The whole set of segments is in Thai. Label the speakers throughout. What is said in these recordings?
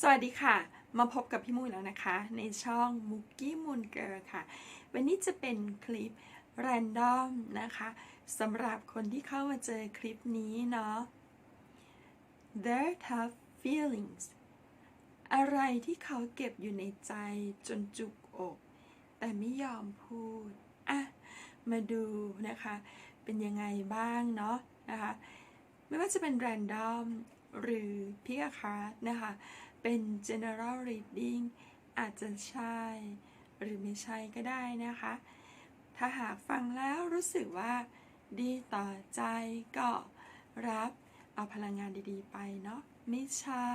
Speaker 1: สวัสดีค่ะ มาพบกับพี่มุ้ยแล้วนะคะ ในช่องมุกกี้มูนเกิร์ค่ะ วันนี้จะเป็นคลิปแรนดอมนะคะสำหรับคนที่เข้ามาเจอคลิปนี้เนาะ their tough feelings อะไรที่เขาเก็บอยู่ในใจจนจุกอก แต่ไม่ยอมพูด อะ มาดูนะคะ เป็นยังไงบ้างเนาะนะคะ ไม่ว่าจะเป็น random หรือ pick a card นะคะ เป็น general reading อาจจะใช่ หรือไม่ใช่ก็ได้นะคะ ถ้าหากฟังแล้วรู้สึกว่า ดีต่อใจก็รับเอาพลังงานดีๆ ไปเนาะไม่ใช่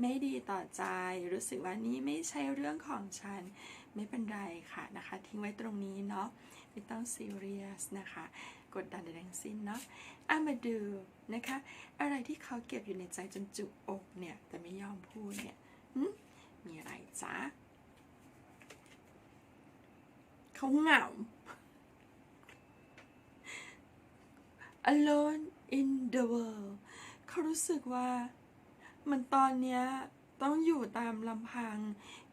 Speaker 1: ไม่ดีต่อใจ รู้สึกว่านี่ไม่ใช่เรื่องของฉัน ไม่เป็นไรค่ะนะคะ ทิ้งไว้ตรงนี้เนาะไม่ต้องซีเรียสนะคะ กดดันใดทั้งสิ้นเนาะอะมาดูนะคะ อะไรที่เขาเก็บอยู่ในใจจนจุกอกเนี่ย แต่ไม่ยอมพูดเนี่ยมีอะไรจ๊ะเขาเหงา alone in the world เขารู้สึกว่าเหมันตอนเนี้ยต้องอยู่ตามลำพัง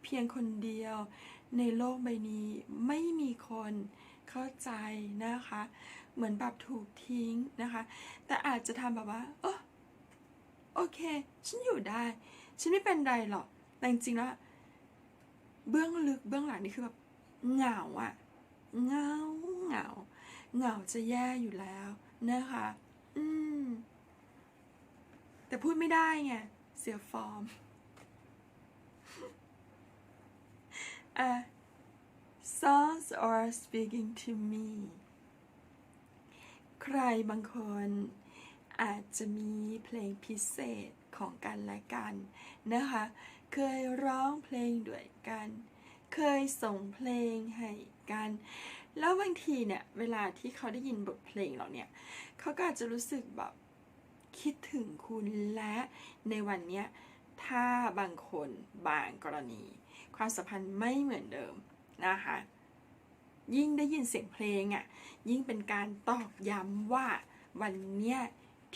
Speaker 1: เพียงคนเดียว ในโลกใบนี้ไม่มีคนเข้าใจนะคะ เหมือนแบบถูกทิ้งนะคะ แต่อาจจะทำแบบว่าเออโอเค ฉันอยู่ได้ ฉันไม่เป็นไรหรอก แต่จริงๆแล้วเบื้องลึกเบื้องหลังนี่คือแบบเหงาอะเหงาเหงาเหงาจะแย่อยู่แล้วนะคะ อืม แต่พูดไม่ได้ไง เสียฟอร์ม อะ songs are speaking to me ใครบางคนอาจจะมีเพลงพิเศษของกันและกันนะคะ เคยร้องเพลงด้วยกัน เคยส่งเพลงให้กัน แล้วบางทีเนี่ยเวลาที่เขาได้ยินบทเพลงเราเนี่ยเขาก็อาจจะรู้สึกแบบคิดถึงคุณและในวันเนี้ยถ้าบางคนบางกรณี ความสัมพันธ์ไม่เหมือนเดิมนะคะ ยิ่งได้ยินเสียงเพลงอะ่ะ ยิ่งเป็นการตอกย้ำว่าวันเนี้ย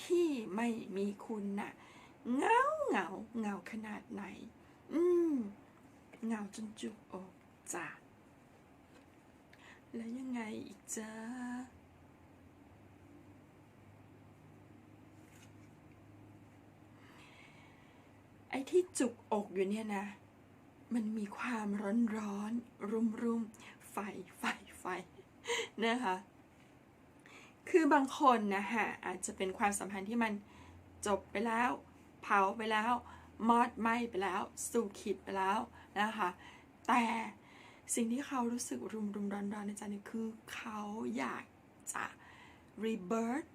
Speaker 1: ที่ไม่มีคุณน่ะเงาเงาเงาขนาดไหน อืมเงาจนจุกอกจ้ะแล้วยังไงอีกจ้าไอ้ที่จุกอกอยู่เนี่ยนะ มันมีความร้อนร้อนรุมรุม ไฟไฟไฟนะคะ คือบางคนนะฮะอาจจะเป็นความสัมพันธ์ที่มันจบไปแล้ว เผาไปแล้ว มอดไหม้ไปแล้ว สู่ขีดไปแล้วนะคะ แต่สิ่งที่เขารู้สึกรุมรุมร้อนร้อนในใจนี่คือเขาอยากจะ rebirth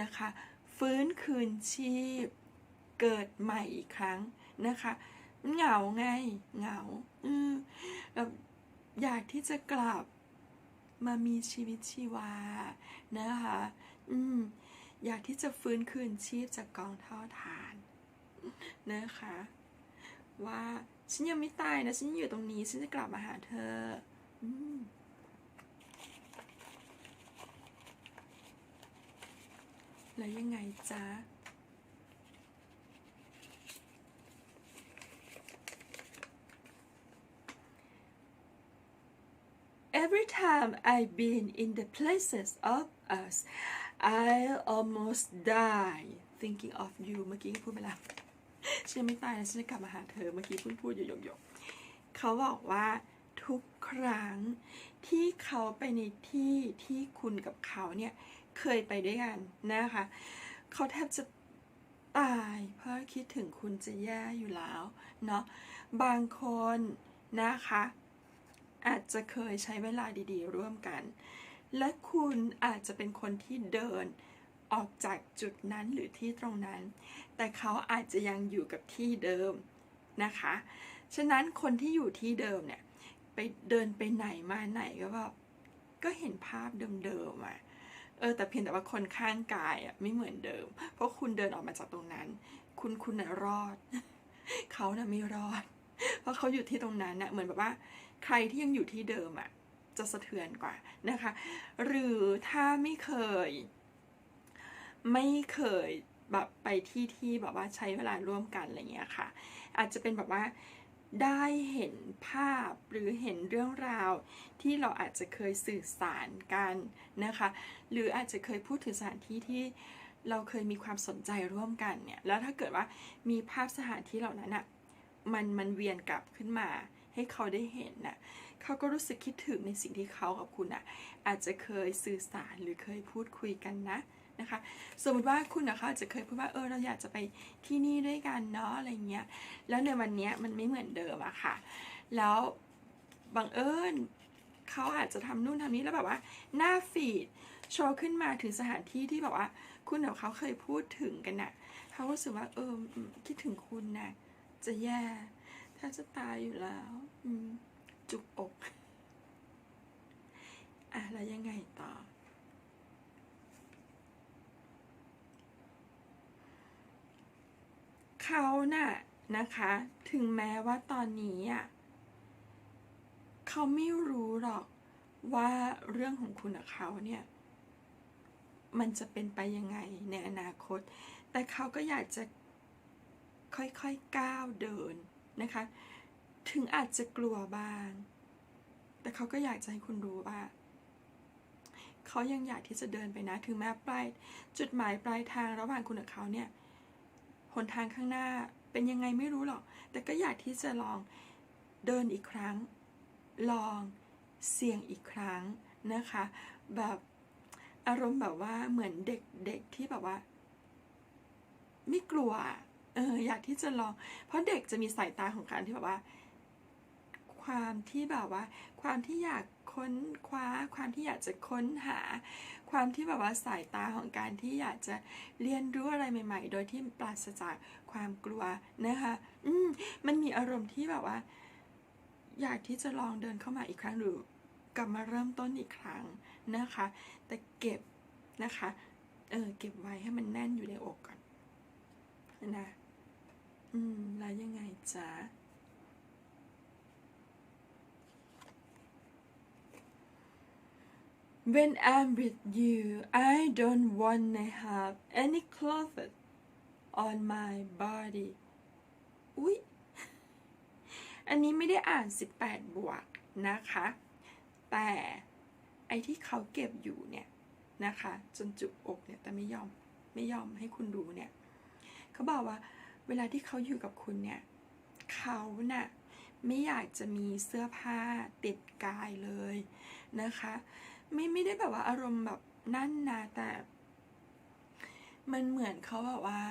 Speaker 1: นะคะ ฟื้นคืนชีพ เกิดใหม่อีกครั้งนะคะ มันเหงาไง เหงา อืมแบบ อยากที่จะกลับมามีชีวิตชีวานะคะ อืม อยากที่จะฟื้นคืนชีพจากกองท่าฐานนะคะ ว่าฉันยังไม่ตายนะ ฉันอยู่ตรงนี้ฉันจะกลับมาหาเธอ อืมแล้วยังไงจ๊ะ time I've been in the places of us I almost die thinking of you เมื่อกี้พูดไปแล้วฉันไม่ตายนะฉันกลับมาหาเธอเมื่อกี้พูดพูดอยู่หยกๆเขาบอกว่าทุกครั้งที่เขาไปในที่ที่คุณกับเขาเนี่ยเคยไปด้วยกันนะคะเขาแทบจะตายเพราะคิดถึงคุณจะแย่อยู่แล้วเนาะบางคนนะคะ อาจจะเคยใช้เวลาดีๆ ร่วมกัน และคุณอาจจะเป็นคนที่เดินออกจากจุดนั้นหรือที่ตรงนั้น แต่เขาอาจจะยังอยู่กับที่เดิมนะคะ ฉะนั้นคนที่อยู่ที่เดิมเนี่ยไปเดินไปไหนมาไหนก็แบบก็เห็นภาพเดิมๆอะเออแต่เพียงแต่ว่าคนข้างกายอะไม่เหมือนเดิม เพราะคุณเดินออกมาจากตรงนั้น คุณคุณน่ะรอด เขาน่ะไม่รอด เพราะเขาอยู่ที่ตรงนั้นน่ะเหมือนแบบว่า ใครที่ยังอยู่ที่เดิมอะจะสะเทือนกว่านะคะ หรือถ้าไม่เคย ไม่เคยแบบไปที่ที่แบบว่าใช้เวลาร่วมกันอะไรเงี้ยค่ะ อาจจะเป็นแบบว่าได้เห็นภาพหรือเห็นเรื่องราว ที่เราอาจจะเคยสื่อสารกันนะคะ หรืออาจจะเคยพูดถึงสถานที่ที่เราเคยมีความสนใจร่วมกันเนี่ย แล้วถ้าเกิดว่ามีภาพสถานที่เหล่านั้นอะมันมันเวียนกลับขึ้นมา ให้เขาได้เห็นน่ะเขาก็รู้สึกคิดถึงในสิ่งที่เขากับคุณอะอาจจะเคยสื่อสารหรือเคยพูดคุยกันนะนะคะสมมติว่าคุณนะคะอาจจะเคยพูดว่าเออเราอยากจะไปที่นี่ด้วยกันเนาะอะไรเงี้ยแล้วในวันเนี้ยมันไม่เหมือนเดิมอะค่ะ แล้วบังเอิญเขาอาจจะทำนู่นทำนี้แล้วแบบว่าหน้าฟีดโชว์ขึ้นมาถึงสถานที่ที่แบบว่า คุณกับเขาเคยพูดถึงกันน่ะเขารู้สึกว่าเออคิดถึงคุณน่ะจะแย่ ถ้าจะตายอยู่แล้ว อืม จุกอก อะ แล้วยังไงต่อ เขาน่ะนะคะ ถึงแม้ว่าตอนนี้อะเขาไม่รู้หรอกว่าเรื่องของคุณกับเขาเนี่ย มันจะเป็นไปยังไงในอนาคต แต่เขาก็อยากจะค่อยๆก้าวเดิน นะคะ ถึงอาจจะกลัวบ้าง แต่เขาก็อยากจะให้คุณรู้ว่าเขายังอยากที่จะเดินไปนะ ถึงแม้ปลายจุดหมายปลายทางระหว่างคุณกับเขาเนี่ย หนทางข้างหน้าเป็นยังไงไม่รู้หรอก แต่ก็อยากที่จะลองเดินอีกครั้ง ลองเสี่ยงอีกครั้งนะคะ แบบอารมณ์แบบว่าเหมือนเด็กๆที่แบบว่า ไม่กลัว เอออยากที่จะลอง เพราะเด็กจะมีสายตาของการที่แบบว่า ความที่แบบว่า ความที่อยากค้นคว้า ความที่อยากจะค้นหา ความที่แบบว่าสายตาของการที่อยากจะเรียนรู้อะไรใหม่ ๆ โดยที่ปราศจากความกลัวนะคะ อืมมันมีอารมณ์ที่แบบว่า อยากที่จะลองเดินเข้ามาอีกครั้งหรือกลับมาเริ่มต้นอีกครั้งนะคะ แต่เก็บนะคะ เออเก็บไว้ให้มันแน่นอยู่ในอกก่อนนะ อืม แล้วยังไงจ๊ะ When I'm with you, I don't want to have any clothes on my body อุ๊ย อันนี้ไม่ได้อ่าน 18 บวกนะคะ แต่ไอที่เขาเก็บอยู่เนี่ยนะคะ จนจุกอกเนี่ย แต่ไม่ยอม ไม่ยอมให้คุณรู้เนี่ย เขาบอกว่า เวลาที่เขาอยู่กับคุณเนี่ยเขาน่ะไม่อยากจะมีเสื้อผ้าติดกายเลยนะคะ ไม่ไม่ได้แบบว่าอารมณ์แบบนั่นนะแต่ มันเหมือนเขาแบบว่า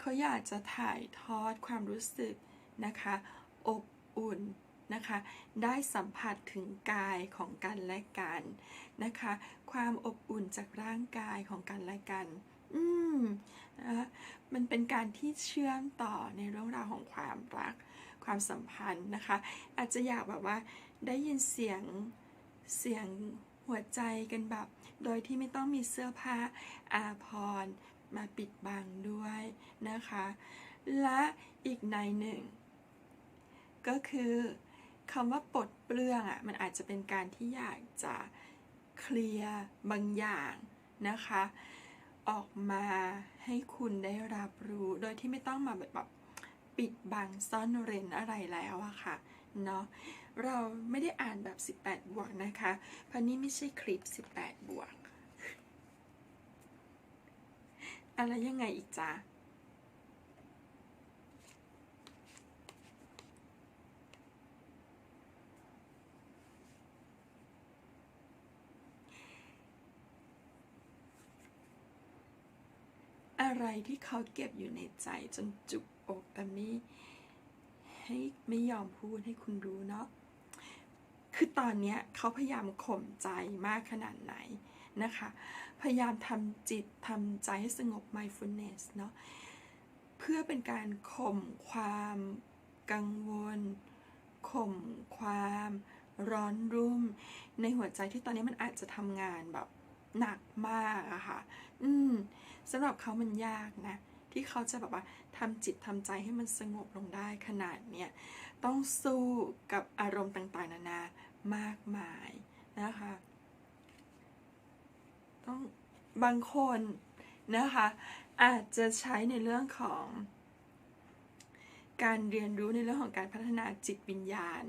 Speaker 1: เขาอยากจะถ่ายทอดความรู้สึกนะคะ อบอุ่นนะคะ ได้สัมผัสถึงกายของกันและกันนะคะ ความอบอุ่นจากร่างกายของกันและกัน อืมนะคะมันเป็นการที่เชื่อมต่อในเรื่องราวของความรัก ความสัมพันธ์นะคะ อาจจะอยากแบบว่าได้ยินเสียงเสียงหัวใจกันแบบ โดยที่ไม่ต้องมีเสื้อผ้าอาภรมาปิดบังด้วยนะคะ และอีกในหนึ่ง ก็คือคำว่าปลดเปลื้องอะมันอาจจะเป็นการที่อยากจะเคลียร์บางอย่างนะคะ ออกมาให้คุณได้รับรู้ โดยที่ไม่ต้องมาแบบแบบปิดบังซ่อนเร้นอะไรแล้วอะค่ะเนาะเราไม่ได้อ่านแบบ 18 บวกนะคะเพราะนี่ไม่ใช่คลิป 18 บวก อะไรยังไงอีกจ๊ะ อะไรที่เขาเก็บอยู่ในใจจนจุกอกแต่ไม่ให้ไม่ยอมพูดให้คุณรู้เนาะคือตอนนี้เขาพยายามข่มใจมากขนาดไหนนะคะ พยายามทำจิตทำใจให้สงบ mindfulness เนาะเพื่อเป็นการข่มความกังวลข่มความร้อนรุ่ม ในหัวใจที่ตอนนี้มันอาจจะทำงานแบบ หนักมากอะค่ะ อืมสำหรับเขามันยากนะ ที่เขาจะแบบว่าทำจิตทำใจให้มันสงบลงได้ขนาดเนี้ยต้องสู้กับอารมณ์ต่างๆ นานามากมายนะคะ ต้องบางคนนะคะ อาจจะใช้ในเรื่องของการเรียนรู้ในเรื่องของการพัฒนาจิตวิญญาณ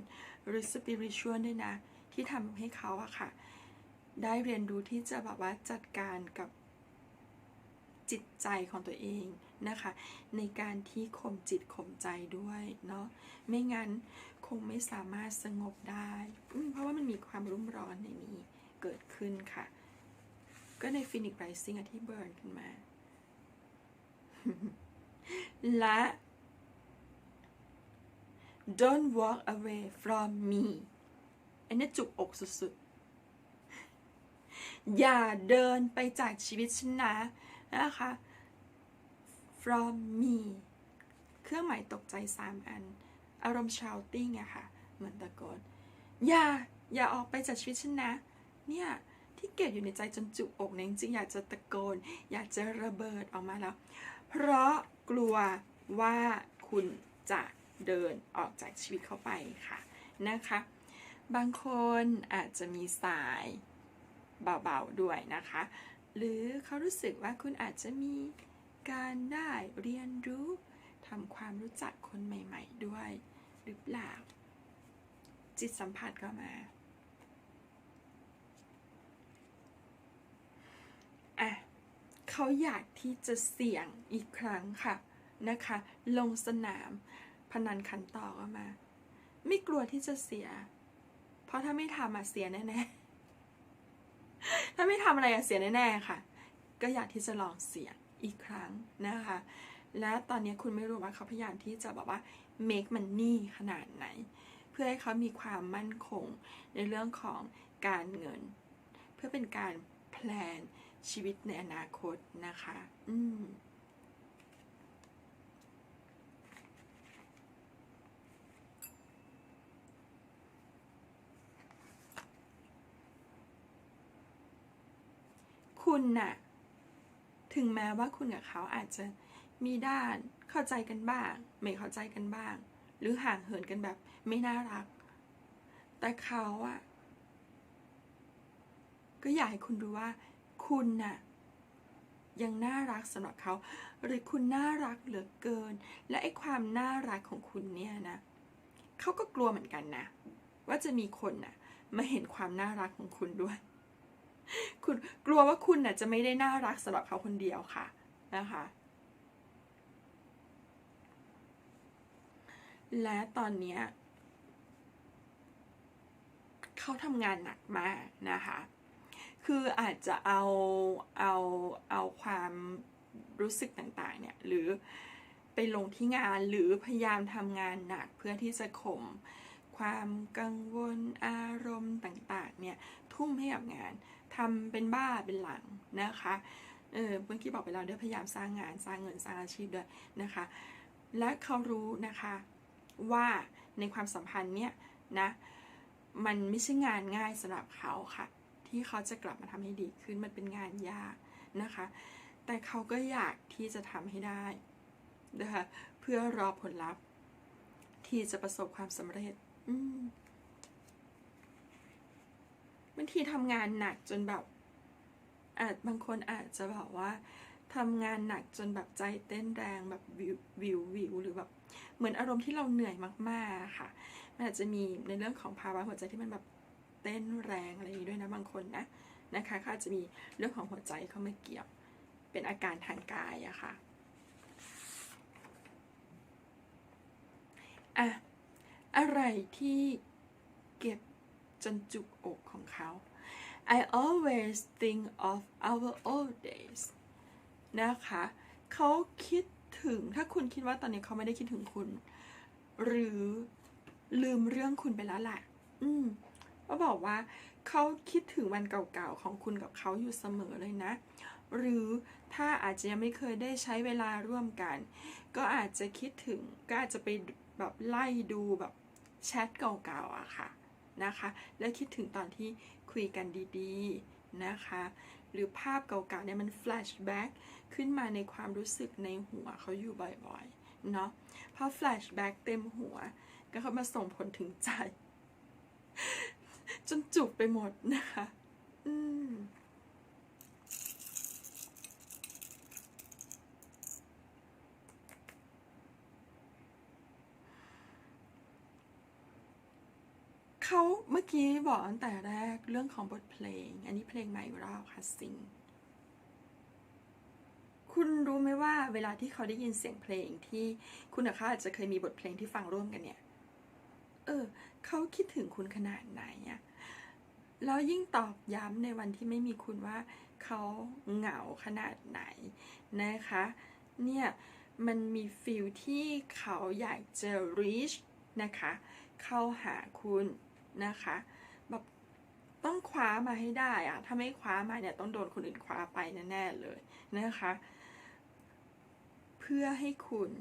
Speaker 1: หรือ spiritual ด้วยนะ ที่ทำให้เขาอะค่ะ ได้เรียนรู้ที่จะแบบว่าจัดการกับจิตใจของตัวเองนะคะ ในการที่ข่มจิตข่มใจด้วยเนาะไม่งั้นคงไม่สามารถสงบได้ เพราะว่ามันมีความรุ่มร้อนในนี้เกิดขึ้นค่ะ ก็ในฟินิกไรซิ่งที่เบิร์นขึ้นมา และ don't walk away from me อันนี้จุกอกสุด อย่าเดินไปจากชีวิตฉันนะนะคะ from me เครื่องหมายตกใจสามอัน อารมณ์ shouting อะค่ะ เหมือนตะโกน อย่า อย่าออกไปจากชีวิตฉันนะ เนี่ย ที่เก็บอยู่ในใจจนจุกอกเนี่ยจริงๆอยากจะตะโกน อยากจะระเบิดออกมาแล้ว เพราะกลัวว่าคุณจะเดินออกจากชีวิตเข้าไปค่ะนะคะ บางคนอาจจะมีสาย เบาๆด้วยนะคะ หรือเขารู้สึกว่าคุณอาจจะมีการได้เรียนรู้ทำความรู้จักคนใหม่ ๆ ด้วย หรือเปล่า จิตสัมผัสก็มาอะเขาอยากที่จะเสี่ยงอีกครั้งค่ะนะคะ ลงสนามพนันขันต่อก็มา ไม่กลัวที่จะเสีย เพราะถ้าไม่ทำอะเสียแน่ๆ ถ้าไม่ทำอะไรเสียแน่ๆค่ะ ก็อยากที่จะลองเสียงอีกครั้งนะคะ และตอนนี้คุณไม่รู้ว่าเขาพยายามที่จะแบบว่า make money ขนาดไหน เพื่อให้เขามีความมั่นคงในเรื่องของการเงิน เพื่อเป็นการแพลนชีวิตในอนาคตนะคะ อืม คุณน่ะ ถึงแม้ว่าคุณกับเขาอาจจะมีด้านเข้าใจกันบ้าง ไม่เข้าใจกันบ้าง หรือห่างเหินกันแบบไม่น่ารัก แต่เขาอะก็อยากให้คุณรู้ว่า คุณน่ะยังน่ารักสำหรับเขา หรือคุณน่ารักเหลือเกิน และไอ้ความน่ารักของคุณเนี่ยนะเขาก็กลัวเหมือนกันนะ ว่าจะมีคนน่ะ มาเห็นความน่ารักของคุณด้วย คุณกลัวว่าคุณน่ะจะไม่ได้น่ารักสำหรับเขาคนเดียวค่ะนะคะ และตอนเนี้ยเขาทำงานหนักมากนะคะ คืออาจจะเอาเอาเอาความรู้สึกต่างๆเนี่ยหรือไปลงที่งานหรือพยายามทำงานหนักเพื่อที่จะข่มความกังวลอารมณ์ต่างๆเนี่ยทุ่มให้กับงาน ทำเป็นบ้าเป็นหลังนะคะเออเมื่อกี้บอกไปแล้วดี๋ยพยายามสร้างงานสร้างเงินสร้างอาชีพด้วยนะคะ และเขารู้นะคะว่าในความสัมพันธ์เนี่ยนะมันไม่ใช่งานง่ายสำหรับเขาค่ะ ที่เขาจะกลับมาทำให้ดีขึ้นมันเป็นงานยากนะคะ แต่เขาก็อยากที่จะทำให้ได้นะคะเพื่อรอผลลัพธ์ที่จะประสบความสำเร็จ อืม บางทีทำงานหนักจนแบบ อาจบางคนอาจจะแบบว่าทำงานหนักจนแบบใจเต้นแรงแบบวิววิวววหรือแบบเหมือนอารมณ์ที่เราเหนื่อยมากๆค่ะ มันอาจจะมีในเรื่องของภาวะหัวใจที่มันแบบเต้นแรงอะไรอย่างนี้ด้วยนะบางคนนะนะคะก็อาจจะมีเรื่องของหัวใจเข้ามาเกี่ยวเป็นอาการทางกายอะค่ะอะอะไรที่เก็บจนจุกอก เขา I always think of our old days นะคะเขาคิดถึงถ้าคุณคิดว่าตอนนี้เขาไม่ได้คิดถึงคุณ หรือลืมเรื่องคุณไปแล้วแหละอืมก็บอกว่าเขาคิดถึงวันเก่าๆของคุณกับเขาอยู่เสมอเลยนะ หรือถ้าอาจจะยังไม่เคยได้ใช้เวลาร่วมกัน ก็อาจจะคิดถึงก็อาจจะไปแบบไล่ดูแบบแชทเก่าๆอะค่ะ นะคะ แล้วคิดถึงตอนที่คุยกันดีๆนะคะ หรือภาพเก่าๆเนี่ยมันแฟลชแบ็กขึ้นมาในความรู้สึกในหัวเขาอยู่บ่อยๆ เนาะพอแฟลชแบ็กเต็มหัว ก็เขามาส่งผลถึงใจ จนจุกไปหมดนะคะ อืม เมื่อ กี้บอกตั้งแต่แรกเรื่องของบทเพลง อันนี้เพลงใหม่รอบค่ะซิงคุณรู้ไหมว่าเวลาที่เขาได้ยินเสียงเพลงที่คุณกับเขาอาจจะเคยมีบทเพลงที่ฟังร่วมกันเนี่ย เออ เขาคิดถึงคุณขนาดไหนอะแล้วยิ่งตอบย้ำในวันที่ไม่มีคุณว่าเขาเหงาขนาดไหนนะคะ เนี่ยมันมีฟิลที่เขาอยากจะ reach นะคะ เข้าหาคุณ นะคะ แบบต้องคว้ามาให้ได้อะถ้าไม่คว้ามาเนี่ยต้องโดนคนอื่นคว้าไปแน่ๆเลยนะคะ เพื่อให้คุณ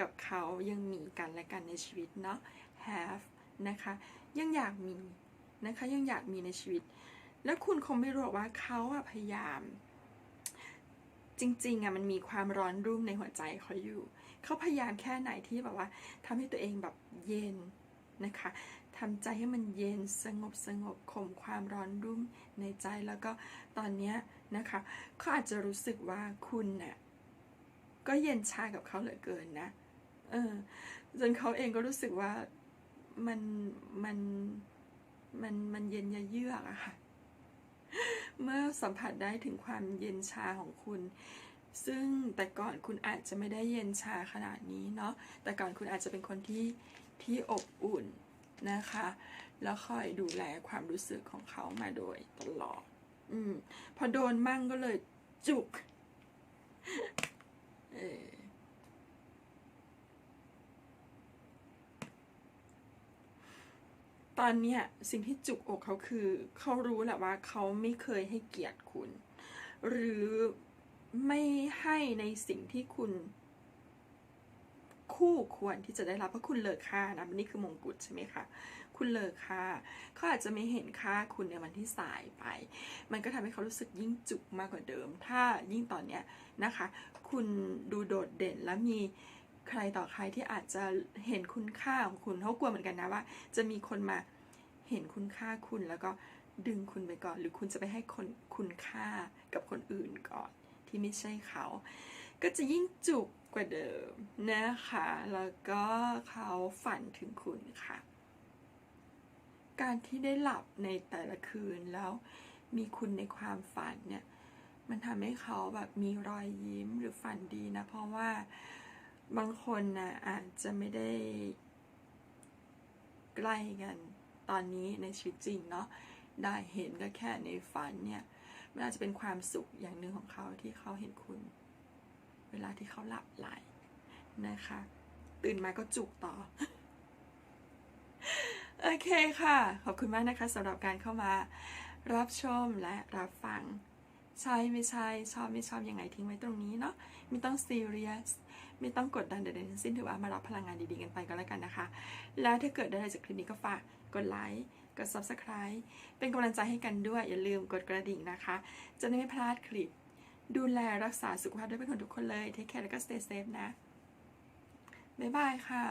Speaker 1: กับเขายังมีกันและกันในชีวิตเนาะ have นะคะ ยังอยากมีนะคะยังอยากมีในชีวิต แล้วคุณคงไม่รู้ว่าเขาอะพยายาม จริงๆอะมันมีความร้อนรุ่มในหัวใจเขาอยู่ เขาพยายามแค่ไหนที่แบบว่าทำให้ตัวเองแบบเย็นนะคะ ทำใจให้มันเย็นสงบสงบข่มความร้อนรุ่มในใจแล้วก็ตอนนี้นะคะเขาอาจจะรู้สึกว่าคุณเน่ะก็เย็นชากับเขาเหลือเกินนะเออจนเขาเองก็รู้สึกว่ามันมันมันมันเย็นยะเยือกอะค่ะ เมื่อสัมผัสได้ถึงความเย็นชาของคุณ ซึ่งแต่ก่อนคุณอาจจะไม่ได้เย็นชาขนาดนี้เนาะแต่ก่อนคุณอาจจะเป็นคนที่ที่อบอุ่น นะคะ แล้วคอยดูแลความรู้สึกของเขามาโดยตลอด อืม พอโดนมั่งก็เลยจุก เออตอนเนี้ยสิ่งที่จุกอกเขาคือเขารู้แหละว่าเขาไม่เคยให้เกียรติคุณ หรือไม่ให้ในสิ่งที่คุณ คู่ควรที่จะได้รับเพราะคุณเลอค่านะนี่คือมงกุฎใช่ไหมคะคุณเลอค่าเขาอาจจะไม่เห็นค่าคุณในวันที่สายไป มันก็ทำให้เขารู้สึกยิ่งจุกมากกว่าเดิม ถ้ายิ่งตอนเนี้ยนะคะ คุณดูโดดเด่นและมีใครต่อใครที่อาจจะเห็นคุณค่าของคุณเขากลัวเหมือนกันนะว่า จะมีคนมาเห็นคุณค่าคุณแล้วก็ดึงคุณไปก่อน หรือคุณจะไปให้คนคุณค่ากับคนอื่นก่อน ที่ไม่ใช่เขา ก็จะยิ่งจุก กว่าเดิมนะคะ แล้วก็เขาฝันถึงคุณค่ะ การที่ได้หลับในแต่ละคืนแล้วมีคุณในความฝันเนี่ย มันทำให้เขาแบบมีรอยยิ้มหรือฝันดีนะ เพราะว่าบางคนนะอาจจะไม่ได้ใกล้กันตอนนี้ในชีวิตจริงเนาะได้เห็นก็แค่ในฝันเนี่ย มันอาจจะเป็นความสุขอย่างหนึ่งของเขาที่เขาเห็นคุณ เวลาที่เขาหลับไหลนะคะ ตื่นมาก็จุกต่อ โอเคค่ะ ขอบคุณมากนะคะสำหรับการเข้ามา รับชมและรับฟังใช่ไม่ใช่ชอบไม่ชอบยังไงทิ้งไว้ตรงนี้เนาะไม่ต้องซีเรียสไม่ต้องกดดันใดๆทั้งสิ้นถือว่ามารับพลังงานดีๆกันไปก็แล้วกันนะคะ แล้วถ้าเกิดได้อะไรจากคลิปนี้ก็ฝากกดไลค์กด subscribe เป็นกำลังใจให้กันด้วย อย่าลืมกดกระดิ่งนะคะ จะได้ไม่พลาดคลิป ดูแลรักษาสุขภาพด้วยเป็นคนทุกคนเลย เทคแคร์แล้วก็ stay safe นะ บ๊ายบายค่ะ